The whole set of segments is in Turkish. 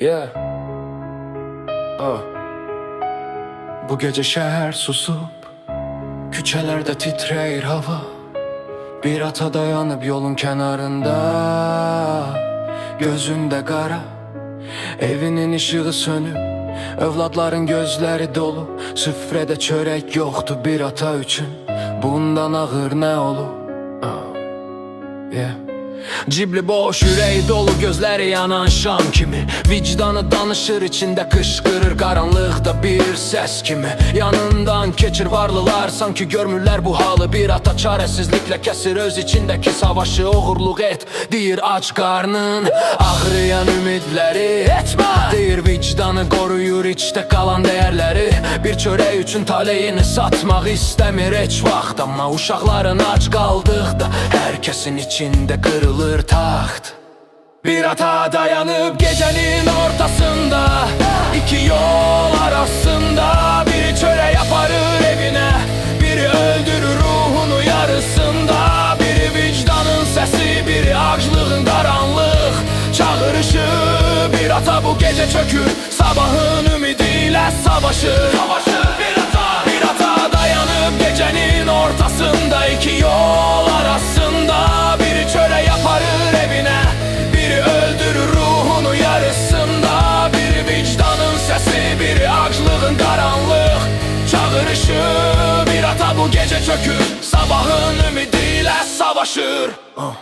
Yeah. Oh. Bu gece şehir susup Küçelerde titreyir hava Bir ata dayanıp yolun kenarında Gözünde kara Evinin ışığı sönüp Evlatların gözleri dolu Süfrede çörek yoktu bir ata üçün Bundan ağır ne olur Oh. Yeah. Cibli boş yüreği dolu gözleri yanan şam kimi? Vicdanı danışır içinde kışkırır karanlıkta bir ses kimi? Yanından keçir varlılar sanki görmürler bu halı. Bir ata çaresizlikle kesir öz içindeki savaşı Oğurluk et. Deyir aç karnın Ağrıyan ümidleri etme. Deyir vicdanı koruyur içte kalan değerleri. Bir çörek üçün taleyini satmak istemir. Hiç vaxt Ama uşakların aç kaldıkta herkesin içinde kırılır taht. Bir ata dayanıp gecenin ortasında. İki yol arasında Biri çöre yaparır evine. Biri öldürür ruhunu yarısında. Biri vicdanın sesi Biri açlığın karanlık. Çağrışı Bir ata bu gece çökür. Sabahın ümidiyle savaşır Bir ata, bir ata dayanıp gecenin ortasında. İki yol çökür. Sabahın ümidiyle savaşır. Ah,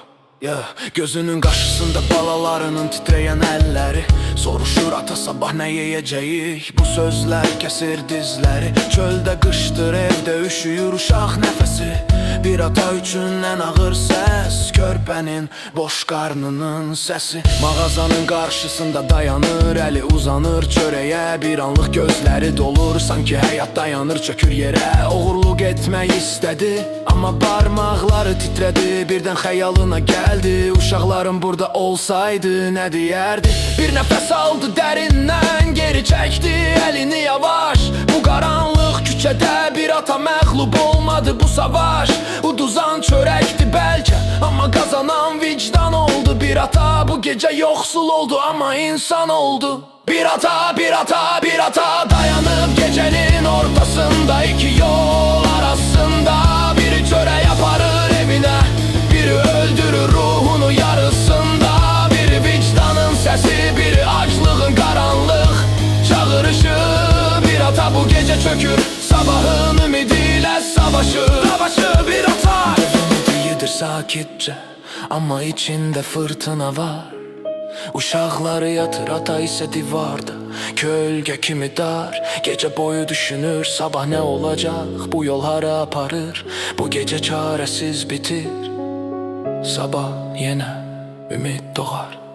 yeah. Gözünün karşısında balalarının titreyen elleri. Soruşur ata sabah ne yiyeceğik Bu sözler kesir dizleri. Çölde kıştır evde üşüyür uşaq nefesi Bir ata üçün en ağır ses Körpenin boş karnının sesi. Mağazanın karşısında dayanır Eli uzanır çöreğe Bir anlık gözleri dolur. Sanki hayat dayanır çökür yere. Oğurluk etmek istedi Ama parmakları titredi. Birden hayalına geldi Uşakların burada olsaydı ne diyerdi? Bir nefes aldı derinden Geri çekti elini yavaş. Bu karanlık küçede bir ata məğlub olmadı bu savaş. Uduzan çörekti belki Ama kazanan vicdan oldu. Bir ata bu gece yoksul oldu ama insan oldu. Bir ata bir ata bir ata Dayanıp gecenin ortasında. İki yol arasında Biri çöre yaparır evine. Biri öldürür ruhunu yarısında. Biri vicdanın sesi Biri açlığın karanlık çağrışı Bir ata bu gece çökür Sabahın ümidiyle savaşır Savaşı bir ata Ümididir sakitçe Ama içinde fırtına var. Uşakları yatır ata ise divarda. Gölge kimi dar Gece boyu düşünür. Sabah ne olacak? Bu yol hara aparır? Bu gece çaresiz bitir. Sabah yine ümit doğar